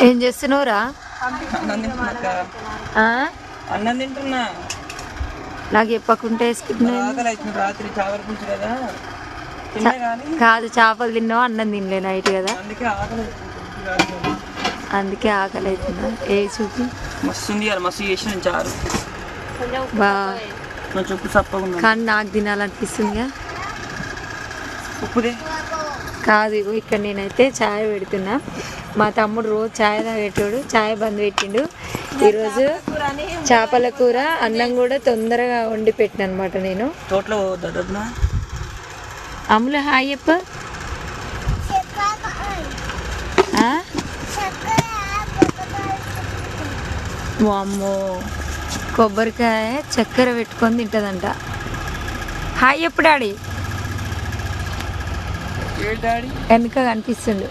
ఏం చేస్తున్నావురా? అన్నం తింటున్నా నాకు చెప్పకుంటే రాత్రి పులుసు కదా. చేపలు తిన్నావు అన్నం తినలే నైట్ కదా. అందుకే ఆకలి అవుతుంది. ఏ చూపి? మస్తు ఉంది కదా మస్తు చేసిన చారు. బా. సప్పగా ఉంది. కానీ నాకు తినాలనిపిస్తుందిగా. ఉప్పుదే. కాదు ఇక్కడ నేనైతే ఛాయ్ పెడుతున్నా. మా తమ్ముడు రోజు ఛాయ్ తాగేటోడు ఛాయ్ బంద్ పెట్టిండు. ఈరోజు చేపల కూర అన్నం కూడా తొందరగా వండి పెట్టిన అనమాట నేను. తోటలో అమ్ముల హాయ్ చెప్ప. ఆ? వామ్మో. కొబ్బరికాయ చక్కెర పెట్టుకొని తింటదంట. హాయ్ ఏ డాడీ. వెనుక కనిపిస్తుండు.